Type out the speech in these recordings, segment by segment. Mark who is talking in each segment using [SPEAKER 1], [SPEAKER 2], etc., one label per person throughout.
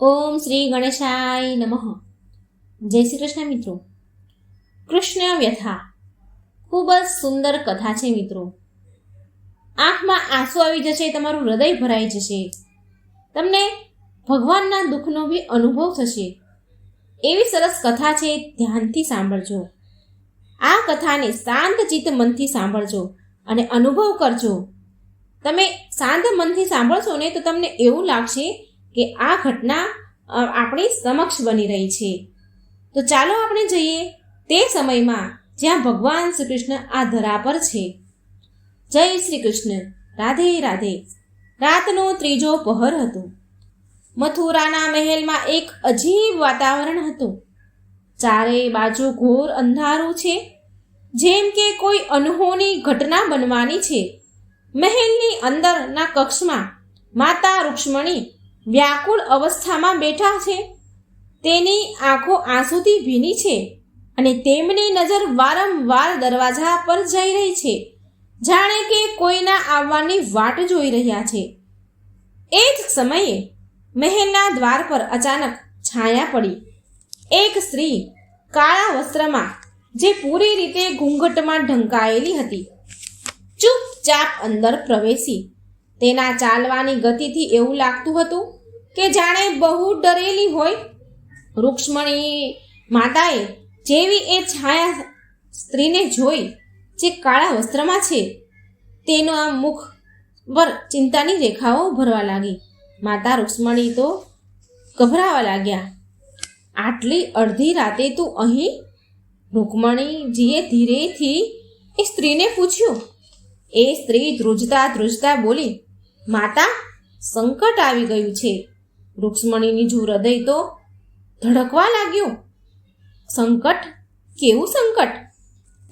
[SPEAKER 1] ઓમ શ્રી ગણેશાય નમઃ. જય શ્રી કૃષ્ણ મિત્રો. કૃષ્ણ વ્યથા. ખૂબ જ સુંદર કથા છે મિત્રો. આંખમાં આંસુ આવી જશે, તમારું હૃદય ભરાઈ જશે. તમને ભગવાનના દુઃખનો બી અનુભવ થશે. એવી સરસ કથા છે, ધ્યાનથી સાંભળજો. આ કથાને શાંત ચિત્ત મનથી સાંભળજો અને અનુભવ કરજો. તમે શાંત મનથી સાંભળશો ને તો તમને એવું લાગશે કે આ ઘટના આપણી સમક્ષ બની રહી છે. તો ચાલો આપણે જઈએ તે સમયમાં જ્યાં ભગવાન શ્રી કૃષ્ણ આ ધરા પર છે. જય શ્રી કૃષ્ણ રાધે રાધે. રાતનો ત્રીજો પહર હતો. મથુરાના મહેલમાં એક અજીબ વાતાવરણ હતું. ચારે બાજુ ઘોર અંધારું છે. જેમ કે કોઈ અનહોની ઘટના બનવાની છે. મહેલની અંદરના કક્ષમાં માતા રૂક્ષ્મણી વ્યાકુળ અવસ્થામાં બેઠા છે. તેની આંખો આંસુથી ભીની છે અને તેમની નજર વારંવાર દરવાજા પર જઈ રહી છે. જાણે કે કોઈના આવવાની વાટ જોઈ રહ્યા છે. એ જ સમયે મહેલના દ્વાર પર અચાનક છાયા પડી. એક સ્ત્રી કાળા વસ્ત્રમાં, જે પૂરી રીતે ઘૂંઘટમાં ઢંકાયેલી હતી, ચૂપચાપ અંદર પ્રવેશી. તેના ચાલવાની ગતિથી એવું લાગતું હતું કે જાણે બહુ ડરેલી હોય. રૂક્ષ્મણી માતાએ જેવી એ છાયા સ્ત્રીને જોઈ, જે કાળા વસ્ત્રમાં છે, તેનું આ મુખ પર ચિંતાની રેખાઓ ભરવા લાગી. માતા રૂક્ષ્મણી તો ગભરાવા લાગ્યા. આટલી અડધી રાતે તું અહીં? રૂકમણીજીએ ધીરેથી એ સ્ત્રીને પૂછ્યું. એ સ્ત્રી ધ્રુજતા ધ્રુજતા બોલી માતા, સંકટ આવી ગયું છે. રૂક્ષ્મણીની જો હૃદય તો ધડકવા લાગ્યું. સંકટ? કેવું સંકટ?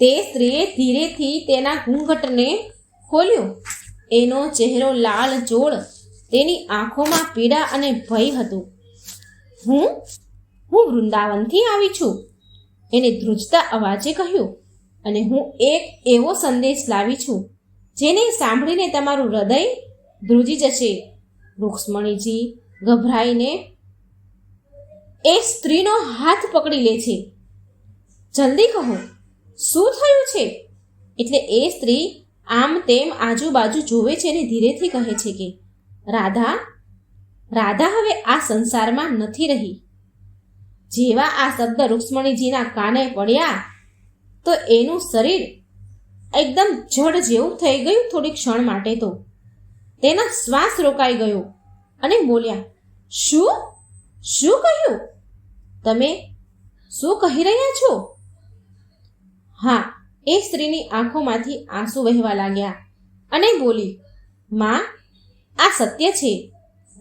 [SPEAKER 1] તે સ્ત્રીએ ધીરેથી તેના ઘૂંઘટને ખોલ્યો. એનો ચહેરો લાલ જોડ તેની આંખોમાં પીડા અને ભય હતું. હું? હું વૃંદાવનથી આવી છું. એને ધ્રુજતા અવાજે કહ્યું. અને હું એક એવો સંદેશ લાવી છું, જેને સાંભળીને તમારું હૃદય ધ્રુજી જશે. રૂક્ષ્મણીજી ગભરાઈને એ સ્ત્રીનો હાથ પકડી લે છે. જલ્દી કહો, શું થયું છે? એટલે એ સ્ત્રી આમ તેમ આજુબાજુ જોવે છે અને ધીરેથી કહે છે કે, રાધા રાધા હવે આ સંસારમાં નથી રહી. જેવા આ શબ્દ રૂક્ષ્મણીજીના કાને પડ્યા, તો એનું શરીર એકદમ જડ જેવું થઈ ગયું થોડી ક્ષણ માટે તો. તેના શ્વાસ રોકાઈ ગયો અને બોલ્યા, શું? શું કહ્યું? તમે શું કહી રહ્યા છો? હા, એ સ્ત્રીની આંખોમાંથી આંસુ વહેવા લાગ્યા અને બોલી, માં, આ સત્ય છે.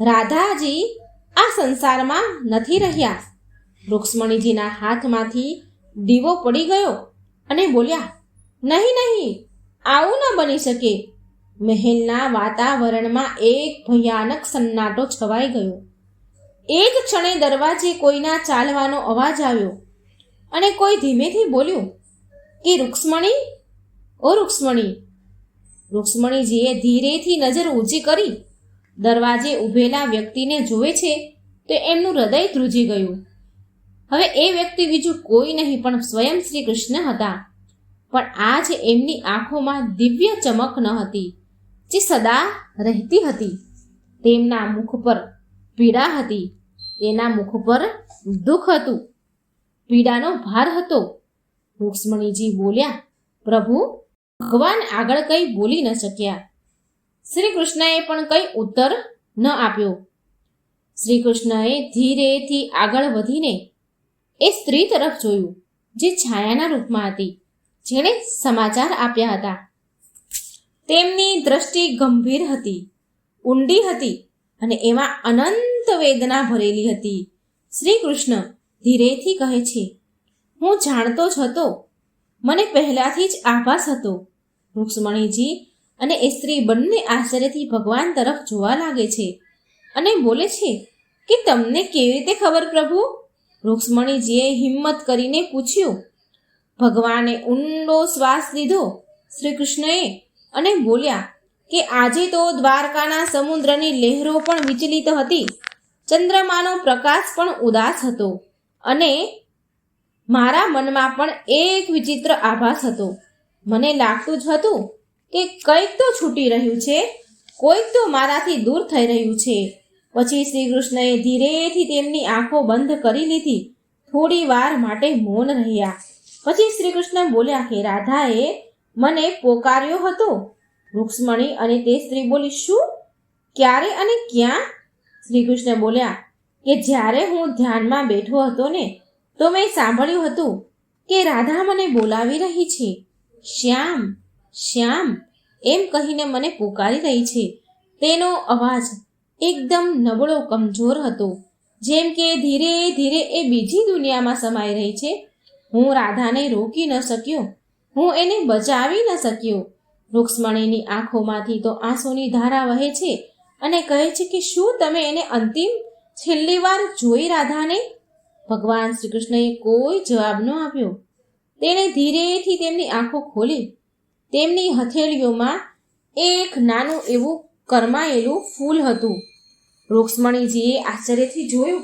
[SPEAKER 1] રાધાજી આ સંસારમાં નથી રહ્યા. રૂક્ષ્મણીજીના હાથમાંથી દીવો પડી ગયો અને બોલ્યા, નહીં નહીં, આવું ન બની શકે. મહેલના વાતાવરણમાં એક ભયાનક સન્નાટો છવાઈ ગયો. એક ક્ષણે દરવાજે કોઈના ચાલવાનો અવાજ આવ્યો અને કોઈ ધીમેથી બોલ્યું, કે રૂક્ષ્મણી? ઓ રૂક્ષ્મણી. રૂક્ષ્મણીજીએ ધીરેથી નજર ઊંચી કરી. દરવાજે ઊભેલા વ્યક્તિને જોવે છે તો એમનું હૃદય ધ્રુજી ગયું. હવે એ વ્યક્તિ બીજું કોઈ નહીં, પણ સ્વયં શ્રી કૃષ્ણ હતા. પણ આજ એમની આંખોમાં દિવ્ય ચમક ન હતી. જે સદા રહેતી હતી. તેમના મુખ પર પીડા હતી. તેના મુખ પર દુઃખ હતું. પીડાનો ભાર હતો. રૂક્ષ્મણીજી બોલ્યા, પ્રભુ, ભગવાન આગળ કંઈ બોલી ન શક્યા. શ્રી કૃષ્ણએ પણ કંઈ ઉત્તર ન આપ્યો. શ્રી કૃષ્ણએ ધીરેથી આગળ વધીને એ સ્ત્રી તરફ જોયું, જે છાયાના રૂપમાં હતી. જેણે સમાચાર આપ્યા હતા. તેમની દ્રષ્ટિ ગંભીર હતી, ઊંડી હતી અને એમાં અનંત વેદના ભરેલી હતી. શ્રી કૃષ્ણ ધીરેથી કહે છે, હું જાણતો જ હતો. મને પહેલાથી જ આભાસ હતો. રૂક્ષ્મણીજી અને એ સ્ત્રી બંને આશ્ચર્યથી ભગવાન તરફ જોવા લાગે છે અને બોલે છે કે તમને કેવી રીતે ખબર પ્રભુ? રૂક્ષ્મણીજીએ હિંમત કરીને પૂછ્યું, ભગવાને ઊંડો શ્વાસ લીધો. શ્રી કૃષ્ણએ અને બોલ્યા કે આજે તો દ્વારકાના સમુદ્રની લહેરો પણ વિચલિત હતી. ચંદ્રમાનો પ્રકાશ પણ ઉદાસ હતો અને મારા મનમાં પણ એક વિચિત્ર આભાસ હતો. મને લાગતું જ હતું કે કંઈક તો છૂટી રહ્યું છે, કોઈક તો મારાથી દૂર થઈ રહ્યું છે. પછી શ્રી કૃષ્ણએ ધીરેથી તેમની આંખો બંધ કરી લીધી. થોડી વાર માટે મૌન રહ્યા. પછી શ્રી કૃષ્ણ બોલ્યા કે રાધાએ મને પોકાર્યો હતો? રૂક્ષ્મણી અને તે સ્ત્રી બોલી, શું? ક્યારે અને ક્યાં? શ્રી કૃષ્ણ બોલ્યા, કે જ્યારે હું ધ્યાનમાં બેઠો હતો ને, તો મેં સાંભળ્યું હતું કે રાધા મને બોલાવી રહી છે. શ્યામ શ્યામ, એમ કહીને મને પુકારી રહી છે. તેનો અવાજ એકદમ નબળો, કમજોર હતો, જેમ કે ધીરે ધીરે એ બીજી દુનિયામાં સમાઈ રહી છે. હું રાધાને રોકી ન શક્યો. હું એને બચાવી ન શક્યો. રૂક્ષ્મણીની આંખોમાંથી તો આંસુની ધારા વહે છે અને કહે છે કે શું તમે એને અંતિમ છેલ્લી વાર જોઈ રાધાને ભગવાન શ્રી કૃષ્ણએ કોઈ જવાબ ન આપ્યો. તેણે ધીરેથી તેમની આંખો ખોલી. તેમની હથેળીઓમાં એક નાનું એવું કરમાયેલું ફૂલ હતું. રૂક્ષ્મણીજીએ આશ્ચર્યથી જોયું.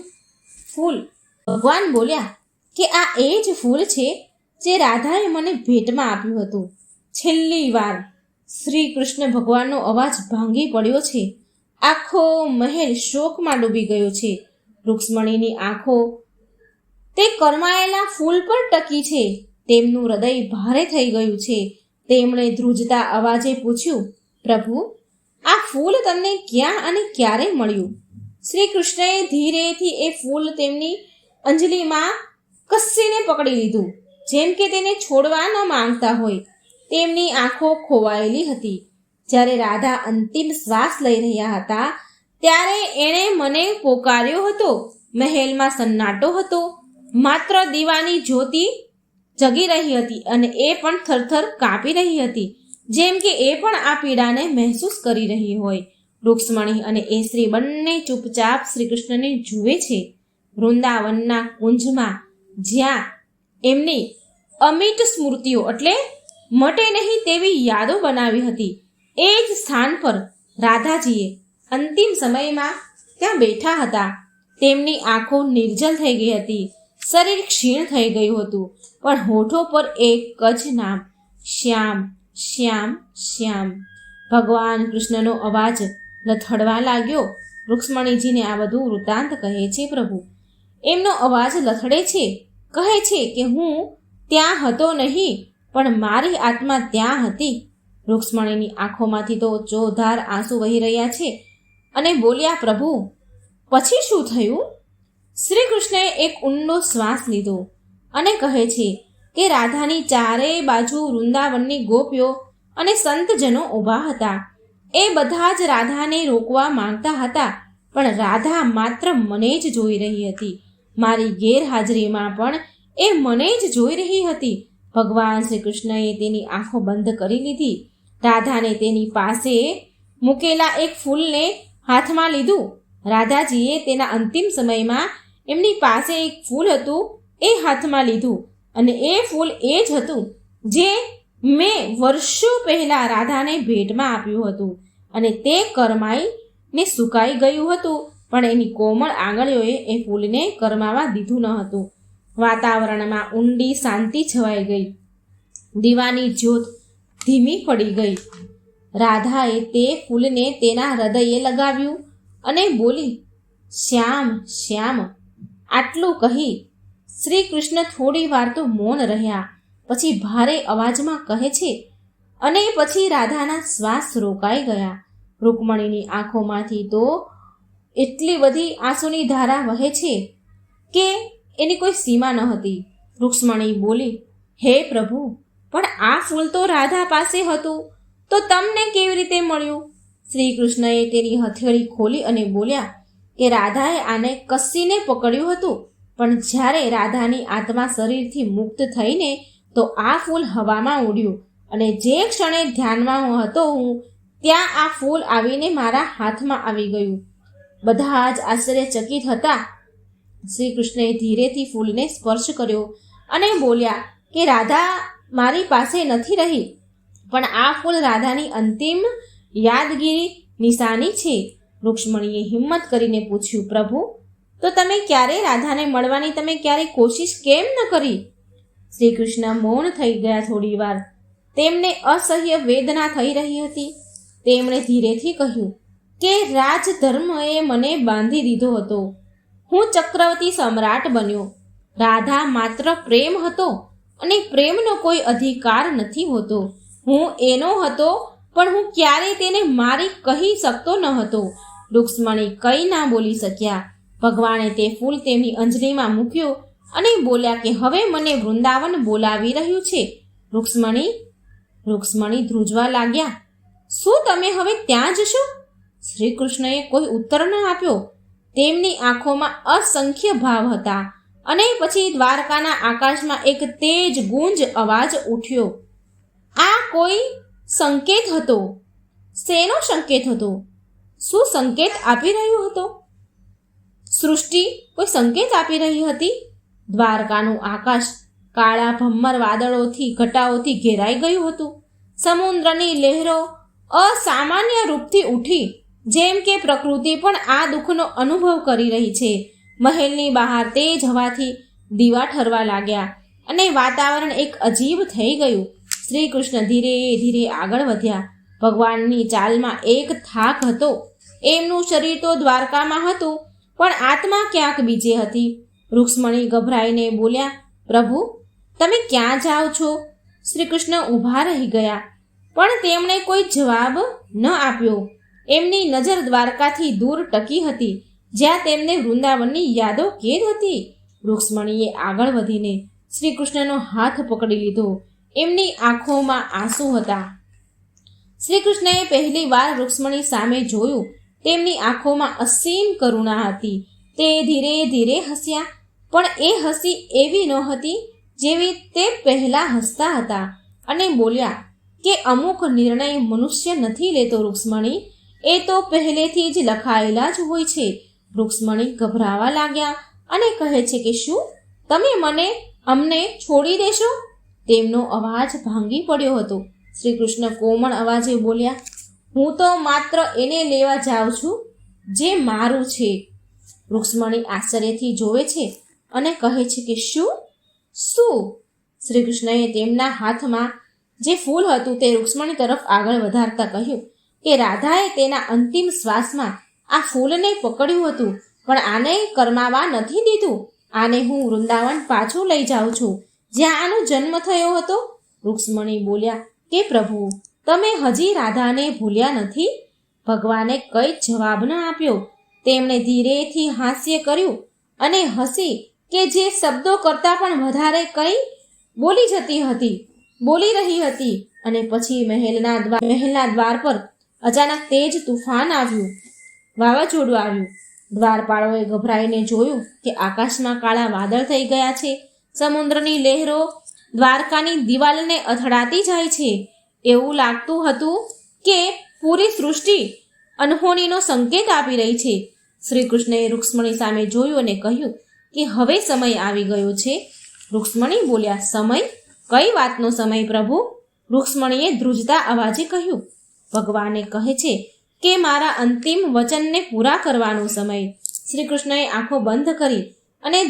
[SPEAKER 1] ફૂલ. ભગવાન બોલ્યા કે આ એ જ ફૂલ છે જે રાધાએ મને ભેટમાં આપ્યું હતું. છેલ્લી વાર શ્રી કૃષ્ણ ભગવાનનો અવાજ ભાંગી પડ્યો છે. આખો મહેલ શોકમાં ડૂબી ગયો છે. રૂક્ષ્મણીની આંખો તે કરમાયેલા ફૂલ પર ટકી છે. તેમનું હૃદય ભારે થઈ ગયું છે. તેમણે ધ્રુજતા અવાજે પૂછ્યું, પ્રભુ, આ ફૂલ તમને ક્યાં અને ક્યારે મળ્યું? શ્રી કૃષ્ણએ ધીરેથી એ ફૂલ તેમની અંજલિમાં કસ્સીને પકડી લીધું. જેમ કે તેને છોડવા ન માંગતા હોય, તેમની આંખો ખોવાયેલી હતી. જ્યારે રાધા અંતિમ શ્વાસ લઈ રહ્યા હતા, ત્યારે એણે મને પોકાર્યો હતો, મહેલમાં સન્નાટો હતો. માત્ર દીવાની જ્યોતિ જગી રહી હતી અને એ પણ થરથર કાપી રહી હતી, જેમ કે એ પણ આ પીડાને મહેસૂસ કરી રહી હોય. રૂક્ષ્મણી અને એ સ્ત્રી બંને ચૂપચાપ શ્રી કૃષ્ણને જુએ છે. વૃંદાવનના કુંજમાં જ્યાં એમની અમિટ સ્મૃતિઓ એટલે મટે નહીં તેવી યાદો બનાવી હતી. એ જ સ્થાન પર રાધાજીએ અંતિમ સમયમાં ત્યાં બેઠા હતા. તેમની આંખો નિર્જલ થઈ ગઈ હતી. શરીર ક્ષીણ થઈ ગયું હતું. પણ હોઠો પર એક જ નામ, શ્યામ શ્યામ શ્યામ. ભગવાન કૃષ્ણનો અવાજ લથડવા લાગ્યો. રુક્ષ્મણીજીને આ બધું વૃત્તાંત કહે છે પ્રભુ. એમનો અવાજ લથડે છે, કહે છે કે હું ત્યાં હતો નહીં, પણ મારી આત્મા ત્યાં હતી. રૂક્ષ્મણીની આંખોમાંથી તો જોધાર આંસુ વહી રહ્યા છે અને બોલ્યા, પ્રભુ, પછી શું થયું? શ્રી કૃષ્ણએ એક ઊંડો શ્વાસ લીધો અને કહે છે કે રાધાની ચારેય બાજુ વૃંદાવનની ગોપીઓ અને સંતજનો ઊભા હતા. એ બધા જ રાધાને રોકવા માંગતા હતા, પણ રાધા માત્ર મને જ જોઈ રહી હતી. મારી ગેરહાજરીમાં પણ એ મને જ જોઈ રહી હતી. ભગવાન શ્રી કૃષ્ણએ તેની આંખો બંધ કરી લીધી. રાધાને તેની પાસે મૂકેલા એક ફૂલને હાથમાં લીધું. રાધાજીએ તેના અંતિમ સમયમાં એમની પાસે એક ફૂલ હતું, એ હાથમાં લીધું. અને એ ફૂલ એ જ હતું, જે મેં વર્ષો પહેલાં રાધાને ભેટમાં આપ્યું હતું. અને તે કરમાઈને સુકાઈ ગયું હતું. પણ એની કોમળ આંગળીઓએ એ ફૂલને કરમાવા દીધું ન હતું. વાતાવરણમાં ઊંડી શાંતિ છવાઈ ગઈ. દીવાની જ્યોત ધીમી પડી ગઈ. રાધાએ તે ફૂલને તેના હૃદયે લગાવ્યું અને બોલી, શ્યામ શ્યામ. આટલું કહી શ્રી કૃષ્ણ થોડી વાર તો મૌન રહ્યા. પછી ભારે અવાજમાં કહે છે, અને પછી રાધાના શ્વાસ રોકાઈ ગયા. રૂકમણીની આંખોમાંથી તો એટલી બધી આંસુની ધારા વહે છે કે એની કોઈ સીમા ન હતી. રૂક્ષ્મણી બોલી, હે પ્રભુ, પણ આ ફૂલ તો રાધા પાસે હતું. તો તમને કેવી રીતે મળ્યું? શ્રી કૃષ્ણએ તેની હથેળી ખોલી અને બોલ્યા, કે રાધાએ આને કસીને પકડ્યું હતું, પણ જ્યારે રાધાની આત્મા શરીરથી મુક્ત થઈને તો આ ફૂલ હવામાં ઉડ્યું અને જે ક્ષણે ધ્યાનમાં હતો હું, ત્યાં આ ફૂલ આવીને મારા હાથમાં આવી ગયું. બધા જ આશ્ચર્યચકિત હતા શ્રી કૃષ્ણએ ધીરેથી ફૂલને સ્પર્શ કર્યો અને બોલ્યા કે, રાધા, મારી પાસે નથી રહી. પણ આ ફૂલ રાધાની અંતિમ યાદગીરી નિશાની છે. રૂક્ષ્મણીએ હિંમત કરીને પૂછ્યું, પ્રભુ, તો તમે ક્યારે રાધાને મળવાની, તમે ક્યારે કોશિશ કેમ ન કરી? શ્રી કૃષ્ણ મૌન થઈ ગયા થોડી વાર. તેમને અસહ્ય વેદના થઈ રહી હતી. તેમણે ધીરેથી કહ્યું કે, રાજધર્મએ મને બાંધી દીધો હતો. હું ચક્રવર્તી સમ્રાટ બન્યો. રાધા માત્ર પ્રેમ હતો અને પ્રેમનો કોઈ અધિકાર નથી હોતો. હું એનો હતો, પણ હું ક્યારેય તેને મારી કહી શકતો ન હતો. રુક્ષ્મણી કંઈ ના બોલી શક્યા. ભગવાને તે ફૂલ તેમની અંજલિમાં મૂક્યો અને બોલ્યા કે, હવે મને વૃંદાવન બોલાવી રહ્યું છે. રુક્ષ્મણી રુક્ષ્મણી ધ્રુજવા લાગ્યા. શું તમે હવે ત્યાં જશો? શ્રી કૃષ્ણએ કોઈ ઉત્તર ન આપ્યો. તેમની આંખોમાં અસંખ્ય ભાવ હતા. અને પછી દ્વારકાના આકાશમાં એક તેજ ગુંજ અવાજ ઉઠ્યો. આ કોઈ સંકેત હતો? શેનો સંકેત હતો? શું સંકેત આપી રહ્યો હતો? સૃષ્ટિ કોઈ સંકેત આપી રહી હતી? દ્વારકાનું આકાશ કાળા ભમ્મર વાદળોથી ઘટાઓથી ઘેરાઈ ગયું હતું. સમુદ્રની લહેરો અસામાન્ય રૂપથી ઉઠી જેમ કે પ્રકૃતિ પણ આ દુઃખનો અનુભવ કરી રહી છે. મહેલની બહાર તેજ હવાથી દીવા ઠરવા લાગ્યા અને વાતાવરણ એક અજીબ થઈ ગયું. શ્રી કૃષ્ણ ધીરે ધીરે આગળ વધ્યા. ભગવાનની ચાલમાં એક થાક હતો. એમનું શરીર તો દ્વારકામાં હતું, પણ આત્મા ક્યાંક બીજે હતી. રૂક્ષ્મણી ગભરાઈને બોલ્યા, પ્રભુ, તમે ક્યાં જાઓ છો? શ્રી કૃષ્ણ ઊભા રહી ગયા, પણ તેમણે કોઈ જવાબ ન આપ્યો. એમની નજર દ્વારકાથી દૂર ટકી હતી, જ્યાં તેમને વૃંદાવનની યાદો કેદ હતી. રૂક્ષ્મણીએ આગળ વધીને શ્રી કૃષ્ણનો હાથ પકડી લીધો. એમની આંખોમાં આંસુ હતા. શ્રી કૃષ્ણએ પહેલી વાર રૂક્ષ્મણી સામે જોયું. તેમની આંખોમાં અસીમ કરુણા હતી. તે ધીરે ધીરે હસ્યા, પણ એ હસી એવી નહોતી જેવી તે પહેલા હસતા હતા. અને બોલ્યા કે અમુક નિર્ણય મનુષ્ય નથી લેતો રૂક્ષ્મણી એ તો પહેલેથી જ લખાયેલા જ હોય છે. રૂક્ષ્મણી ગભરાવા લાગ્યા અને કહે છે કે શું? તમે મને અમને છોડી દેશો? તેમનો અવાજ ભાંગી પડ્યો હતો. શ્રી કૃષ્ણ કોમળ અવાજે બોલ્યા, હું તો માત્ર એને લેવા જાઉં છું, જે મારું છે. વૃક્ષમણી આશ્ચર્યથી જોવે છે અને કહે છે કે શું? શું? શ્રી કૃષ્ણએ તેમના હાથમાં જે ફૂલ હતું તે રૂક્ષ્મણી તરફ આગળ વધારતા કહ્યું કે રાધાએ તેના અંતિમ શ્વાસમાં આ ફૂલને પકડ્યું હતું, પણ આને કરમાવા નથી દીધું. આને હું વૃંદાવન પાછું લઈ જાઉં છું. જ્યાં આનો જન્મ થયો હતો? રૂક્ષ્મણી બોલ્યા, કે પ્રભુ, તમે હજી રાધાને ભૂલ્યા નથી? ભગવાને કઈ જવાબ ન આપ્યો. તેમણે ધીરેથી હાસ્ય કર્યું અને હસી કે જે શબ્દો કરતાં પણ વધારે કંઈ બોલી જતી હતી. બોલી રહી હતી અને પછી મહેલના દ્વાર મહેલના દ્વાર પર અચાનક તેજ તુફાન આવ્યું. વાવાઝોડું આવ્યું. દ્વારપાળોએ ગભરાઈને જોયું કે આકાશમાં કાળા વાદળ થઈ ગયા છે. સમુદ્રની લહેરો દ્વારકાની દિવાલને અથડાતી જાય છે. એવું લાગતું હતું કે પૂરી સૃષ્ટિ અનહોણીનો સંકેત આપી રહી છે. શ્રી કૃષ્ણએ રૂક્ષ્મણી સામે જોયું અને કહ્યું કે હવે સમય આવી ગયો છે. રૂક્ષ્મણી બોલ્યા, સમય? કઈ વાતનો સમય પ્રભુ? રૂક્ષ્મણીએ ધ્રુજતા અવાજે કહ્યું ભગવાને કહે છે કે મારા અંતિમ વચનને પૂરા કરવાનો સમય. શ્રી કૃષ્ણએ આંખો બંધ કરી અને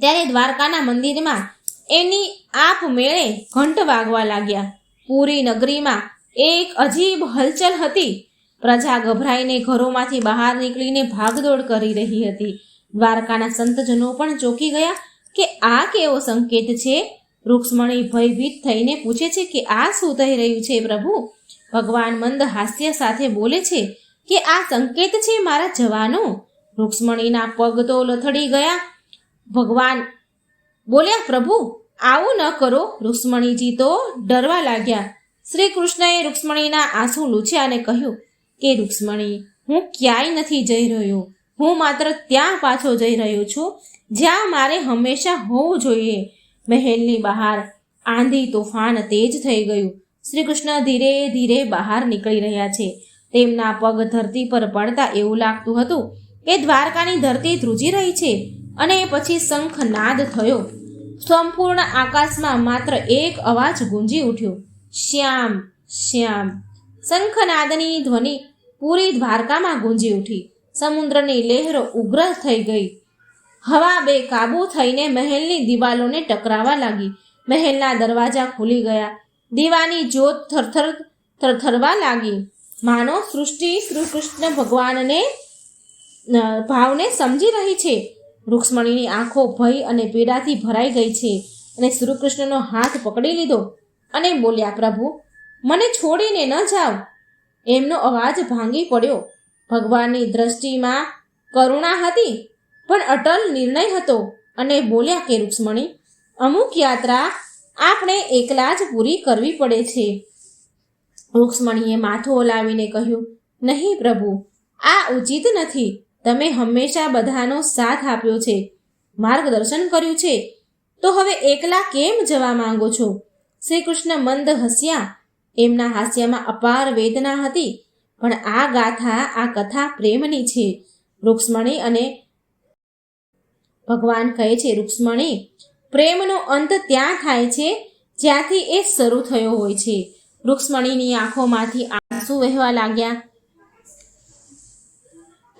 [SPEAKER 1] ત્યારે દ્વારકાના મંદિરમાં એની આપ મેળે ઘંટ વાગવા લાગ્યા. પૂરી નગરીમાં એક અજીબ હલચલ હતી. પ્રજા ગભરાઈને ઘરોમાંથી બહાર નીકળીને ભાગદોડ કરી રહી હતી. દ્વારકાના સંતજનો પણ ચોંકી ગયા કે આ કેવો સંકેત છે? રૂક્ષ્મણી ભયભીત થઈને પૂછે છે કે આ શું થઈ રહ્યું છે પ્રભુ? ભગવાન મંદ હાસ્ય સાથે બોલે છે કે આ સંકેત છે મારા જવાનો. રૂક્ષ્મણીના પગ તો લથડી ગયા. ભગવાન બોલ્યા, પ્રભુ, આવું ન કરો. રૂક્ષ્મણીજી તો ડરવા લાગ્યા. શ્રી કૃષ્ણએ રૂક્ષ્મણીના આંસુ લૂછ્યા અને કહ્યું કે, રૂક્ષ્મણી, હું ક્યાંય નથી જઈ રહ્યો. હું માત્ર ત્યાં પાછો જઈ રહ્યો છું, જ્યાં મારે હંમેશા હોવું જોઈએ. મહેલની બહાર આંધી તોફાન તેજ થઈ ગયું. શ્રી કૃષ્ણ ધીરે ધીરે બહાર નીકળી રહ્યા છે. તેમના પગ ધરતી પર પડતા એવું લાગતું હતું કે દ્વારકાની ધરતી ધ્રુજી રહી છે અને પછી શંખ નાદ થયો. સંપૂર્ણ આકાશમાં માત્ર એક અવાજ ગુંજી ઉઠ્યો. શ્યામ શ્યામ. શંખનાદની ધ્વનિ પૂરી દ્વારકામાં ગુંજી ઉઠી. સમુદ્રની લહેરો ઉગ્ર થઈ ગઈ. હવા બે કાબુ થઈને મહેલની દિવાલોને ટકરાવા લાગી. મહેલના દરવાજા ખુલી ગયા. દીવાની જ્યોત થરથર થરથરવા લાગી. માનો સૃષ્ટિ શ્રી કૃષ્ણ ભગવાનને ભાવને સમજી રહી છે. રૂક્ષ્મણીની આંખો ભય અને પીડાથી ભરાઈ ગઈ છે અને શ્રી કૃષ્ણનો હાથ પકડી લીધો અને બોલ્યા, પ્રભુ, મને છોડીને ન જાઓ એમનો અવાજ ભાંગી પડ્યો. ભગવાનની દ્રષ્ટિમાં કરુણા હતી, પણ અટલ નિર્ણય હતો અને બોલ્યા કે, રૂક્ષ્મણી, અમુક યાત્રા આપણે એકલા જ પૂરી કરવી પડે છે. રૂક્ષ્મણીએ માથું ઓલાવીને કહ્યું, નહીં પ્રભુ, આ ઉચિત નથી. તમે હંમેશા બધાનો સાથ આપ્યો છે. માર્ગદર્શન કર્યું છે. તો હવે એકલા કેમ જવા માંગો છો? શ્રી કૃષ્ણ મંદ હસ્યા. એમના હાસ્યમાં અપાર વેદના હતી, પણ આ ગાથા, આ કથા પ્રેમની છે. રૂક્ષ્મણી અને ભગવાન કહે છે, રૂક્ષ્મણી પ્રેમનો અંત ત્યાં થાય છે, જ્યાંથી એ શરૂ થયો હોય છે. રૂક્ષ્મણીની આંખોમાંથી આંસુ વહેવા લાગ્યા.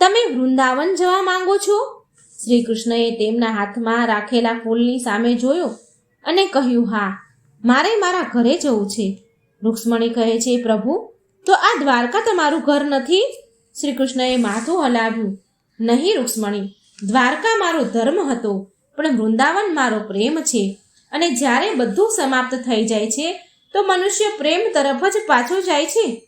[SPEAKER 1] તમે વૃંદાવન જવા માંગો છો? શ્રી કૃષ્ણએ તેમના હાથમાં રાખેલા ફૂલની સામે જોયો અને કહ્યું, હા, મારે મારા ઘરે જવું છે. રૂક્ષ્મણી કહે છે, પ્રભુ, તો આ દ્વારકા તમારું ઘર નથી? શ્રી કૃષ્ણએ માથું હલાવ્યું. નહીં રૂક્ષ્મણી, દ્વારકા મારો ધર્મ હતો. પણ વૃંદાવન મારો પ્રેમ છે. અને જ્યારે બધું સમાપ્ત થઈ જાય છે, તો મનુષ્ય પ્રેમ તરફ જ પાછો જાય છે.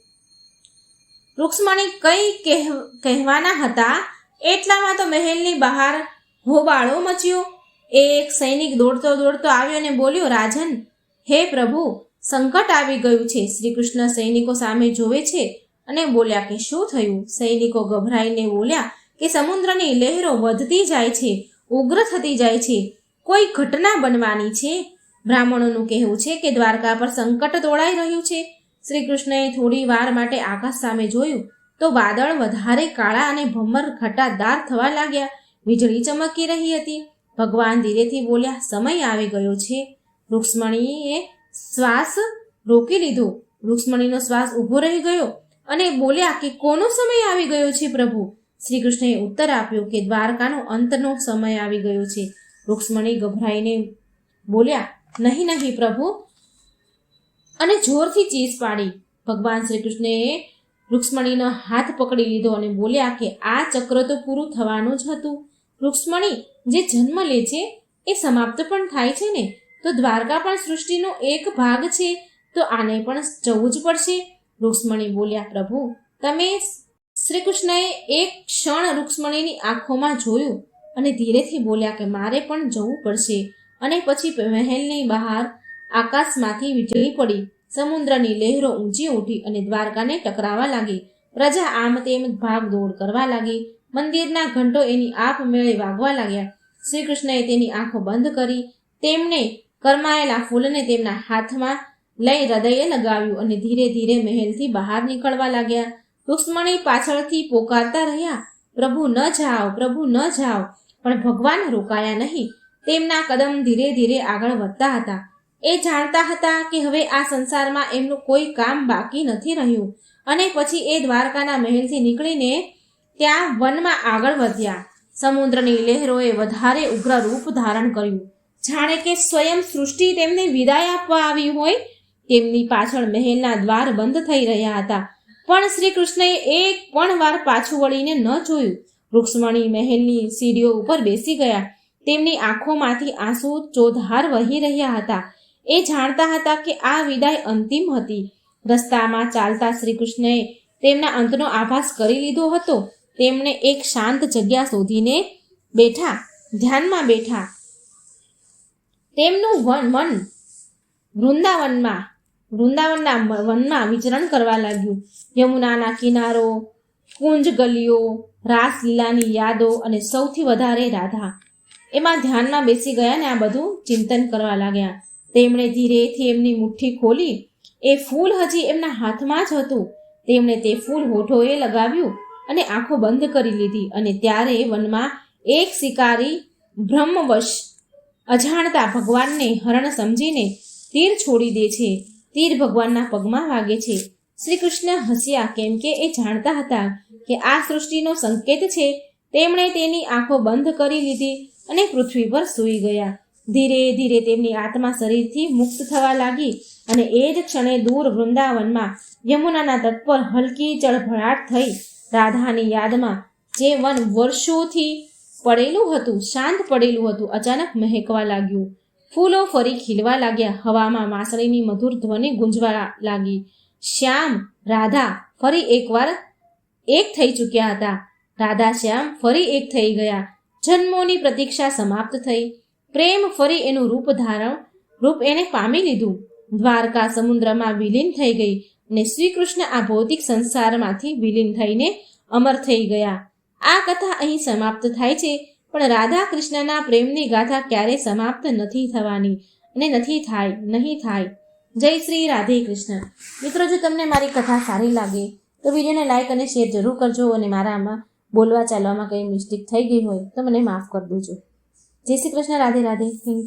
[SPEAKER 1] રૂક્ષ્મણી કંઈ કહેવ- કહેવાના હતા, એટલામાં તો મહેલની બહાર હોબાળો મચ્યો. એક સૈનિક દોડતો દોડતો આવ્યો અને બોલ્યો, રાજન, હે પ્રભુ, સંકટ આવી ગયું છે. શ્રી કૃષ્ણ સૈનિકો સામે જોવે છે અને બોલ્યા કે, શું થયું? સૈનિકો ગભરાઈને બોલ્યા કે, સમુદ્રની લહેરો વધતી જાય છે. ઉગ્ર થતી જાય છે. કોઈ ઘટના બનવાની છે? બ્રાહ્મણોનું કહેવું છે કે દ્વારકા પર સંકટ તોળાઈ રહ્યું છે. શ્રી કૃષ્ણએ થોડી વાર માટે આકાશ સામે જોયું તો વાદળ વધારે કાળા અને ભમર ઘટાદાર થવા લાગ્યા. વીજળી ચમકી રહી હતી. ભગવાન ધીરેથી બોલ્યા, સમય આવી ગયો છે. રૂક્ષ્મણીએ શ્વાસ રોકી લીધો. રૂક્ષ્મણીનો શ્વાસ ઊભો રહી ગયો અને બોલ્યા કે, કોનો સમય આવી ગયો છે પ્રભુ? શ્રી કૃષ્ણએ ઉત્તર આપ્યો કે દ્વારકાનો અંતનો સમય આવી ગયો છે. રૂક્ષ્મણી ગભરાઈને બોલ્યા, નહીં નહીં, પ્રભુ. અને જોરથી ચીસ પાડી. ભગવાન શ્રી કૃષ્ણએ રૂક્ષ્મણીનો હાથ પકડી લીધો અને બોલ્યા કે, આ ચક્ર તો પૂરું થવાનું જ હતું. રૂક્ષ્મણી જે જન્મ લે છે, એ સમાપ્ત પણ થાય છે ને? તો દ્વારકા પણ સૃષ્ટિનો એક ભાગ છે, તો આને પણ જવું જ પડશે. રૂક્ષ્મણી બોલ્યા, પ્રભુ, તમે શ્રી કૃષ્ણએ એક ક્ષણ રૂક્ષ્મણીની આંખોમાં જોયું અને ધીરેથી બોલ્યા કે મારે પણ જવું પડશે. અને પછી મહેલની બહાર આકાશમાંથી વીજળી પડી. સમુદ્રની લહેરો ઊંચી ઉઠી અને દ્વારકાને ટકરાવા લાગી. પ્રજા આમ તેમ ભાગ દોડ કરવા લાગી. મંદિરના ઘંટો એની આપમેળે વાગવા લાગ્યા. શ્રી કૃષ્ણએ તેની આંખો બંધ કરી, તેમને કરમાયેલા ફૂલને તેમના હાથમાં લઈ હૃદયે લગાવ્યું અને ધીરે ધીરે મહેલથી બહાર નીકળવા લાગ્યા. રૂક્ષ્મણી પાછળથી પોકારતા રહ્યા, પ્રભુ ન જાઓ, પ્રભુ ન જાઓ. પણ ભગવાન રોકાયા નહીં. તેમના કદમ ધીરે ધીરે આગળ વધતા હતા. એ જાણતા હતા કે હવે આ સંસારમાં એમનું કોઈ કામ બાકી નથી રહ્યું અને પછી એ દ્વારકાના મહેલથી નીકળીને ત્યાં વનમાં આગળ વધ્યા. સમુદ્રની લહેરોએ વધારે ઉગ્ર રૂપ ધારણ કર્યું. જાણે કે સ્વયં સૃષ્ટિ તેમને વિદાય આપવા આવી હોય, તેમની પાછળ મહેલના દ્વાર બંધ થઈ રહ્યા હતા. પણ શ્રી કૃષ્ણએ એક પણ વાર પાછું વળીને ન જોયું. રૂક્ષ્મણી મહેલની સીડીઓ ઉપર બેસી ગયા. તેમની આંખોમાંથી આંસુ ચોધાર વહી રહ્યા હતા. એ જાણતા હતા કે આ વિદાય અંતિમ હતી. રસ્તામાં ચાલતા શ્રી કૃષ્ણએ તેમના અંતનો આભાસ કરી લીધો હતો. તેમણે એક શાંત જગ્યા શોધીને બેઠા, ધ્યાનમાં બેઠા. તેમનું મન વૃંદાવનમાં વૃંદાવનના વનમાં વિચરણ કરવા લાગ્યું. યમુનાના કિનારો, કુંજ ગલીઓ, રાસલીલાની યાદો અને સૌથી વધારે રાધા. એમાં ધ્યાનમાં બેસી ગયા ને આ બધું ચિંતન કરવા લાગ્યા. તેમણે ધીરેથી એમની મુઠ્ઠી ખોલી. એ ફૂલ હજી એમના હાથમાં જ હતું. તેમણે તે ફૂલ હોઠોએ લગાવ્યું અને આંખો બંધ કરી લીધી અને ત્યારે વનમાં એક શિકારી બ્રહ્મવશ અજાણતા ભગવાનને હરણ સમજીને તીર છોડી દે છે. તીર ભગવાનના પગમાં વાગે છે. શ્રી કૃષ્ણ હસ્યા કેમ કે એ જાણતા હતા કે આ સૃષ્ટિનો સંકેત છે. તેમણે તેની આંખો બંધ કરી લીધી અને પૃથ્વી પર સૂઈ ગયા. ધીરે ધીરે તેમની આત્મા શરીરથી મુક્ત થવા લાગી અને એ જ ક્ષણે દૂર વૃંદાવનમાં યમુનાના તટ પર હલકી ચળભળાટ થઈ. રાધાની યાદમાં જે વન વર્ષોથી પડેલું હતું, શાંત પડેલું હતું, અચાનક મહેકવા લાગ્યું. ફૂલો ફરી ખીલવા લાગ્યા. હવામાં માસળીની મધુર ધ્વનિ ગુંજવા લાગી. શ્યામ, રાધા ફરી એકવાર એક થઈ ચૂક્યા હતા. રાધા, શ્યામ ફરી એક થઈ ગયા. જન્મોની પ્રતીક્ષા સમાપ્ત થઈ. પ્રેમ ફરી એનું રૂપ ધારણ, રૂપ એને પામી લીધું. દ્વારકા સમુદ્રમાં વિલીન થઈ ગઈ અને શ્રીકૃષ્ણ આ ભૌતિક સંસારમાંથી વિલીન થઈને અમર થઈ ગયા. આ કથા અહીં સમાપ્ત થાય છે. પણ રાધા કૃષ્ણના પ્રેમની ગાથા ક્યારેય સમાપ્ત નથી થવાની અને નથી થાય, નહીં થાય. જય શ્રી રાધે કૃષ્ણ. મિત્રો, જો તમને મારી કથા સારી લાગે, તો વિડીયોને લાઇક અને શેર જરૂર કરજો અને મારામાં બોલવા ચાલવામાં કંઈ મિસ્ટેક થઈ ગઈ હોય, તો મને માફ કરી દેજો. જય શ્રી કૃષ્ણ, રાધે રાધે.